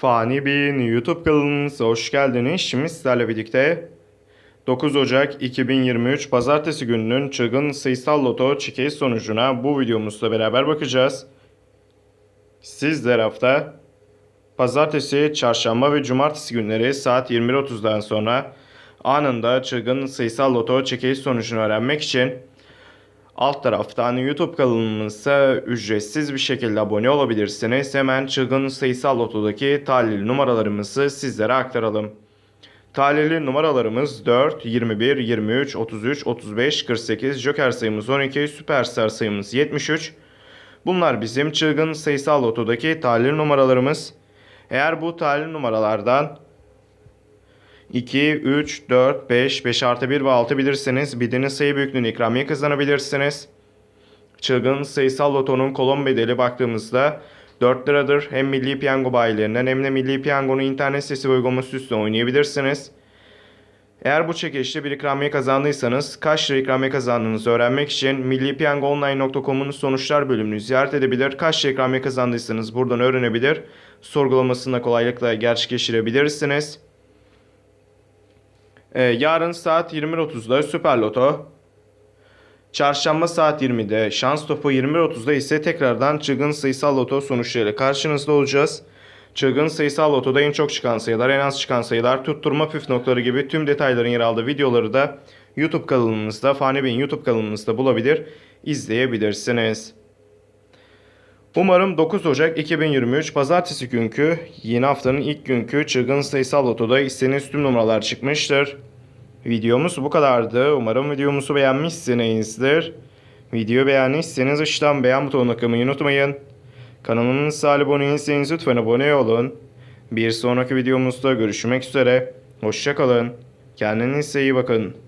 Fani Bey'in YouTube kanalımıza hoş geldiniz. Şimdi sizlerle birlikte 9 Ocak 2023 Pazartesi gününün çılgın sayısal loto çekeği sonucuna bu videomuzla beraber bakacağız. Sizler hafta Pazartesi, Çarşamba ve Cumartesi günleri saat 21.30'dan sonra anında çılgın sayısal loto çekeği sonucunu öğrenmek için Alt taraftan YouTube kanalımıza ücretsiz bir şekilde abone olabilirsiniz. Hemen çılgın sayısal lotodaki talihli numaralarımızı sizlere aktaralım. Talihli numaralarımız 4, 21, 23, 33, 35, 48, Joker sayımız 12, Süperstar sayımız 73. Bunlar bizim çılgın sayısal lotodaki talihli numaralarımız. Eğer bu talihli numaralardan 2, 3, 4, 5, 5 artı 1 ve 6 bilirseniz bildiğiniz sayı büyüklüğünü ikramiye kazanabilirsiniz. Çılgın sayısal lotonun kolon bedeli baktığımızda 4 liradır. Hem Milli Piyango bayilerinden hem de Milli Piyango'nun internet sitesi ve uygulaması üstüne oynayabilirsiniz. Eğer bu çekilişte bir ikramiye kazandıysanız kaç lira ikramiye kazandığınızı öğrenmek için millipiyangoonline.com'un sonuçlar bölümünü ziyaret edebilir. Kaç lira ikramiye kazandıysanız buradan öğrenebilir. Sorgulamasını da kolaylıkla gerçekleştirebilirsiniz. Ee, yarın saat 20.30'da Süper Loto. Çarşamba saat 20'de Şans Topu 21.30'da ise tekrardan çılgın sayısal loto sonuçlarıyla karşınızda olacağız. Çılgın sayısal lotoda en çok çıkan sayılar, en az çıkan sayılar, tutturma püf noktaları gibi tüm detayların yer aldığı videoları da YouTube kanalımızda, Fani Bey'in YouTube kanalımızda bulabilir, izleyebilirsiniz. Umarım 9 Ocak 2023 Pazartesi günkü yeni haftanın ilk günkü çılgın sayısal lotoda istediğiniz tüm numaralar çıkmıştır. Videomuz bu kadardı. Umarım videomuzu beğenmişsinizdir. Videoyu beğendiyseniz aşağıdan beğen butonuna kılmayı unutmayın. Kanalımıza abone değilseniz lütfen abone olun. Bir sonraki videomuzda görüşmek üzere. Hoşçakalın. Kendinize iyi bakın.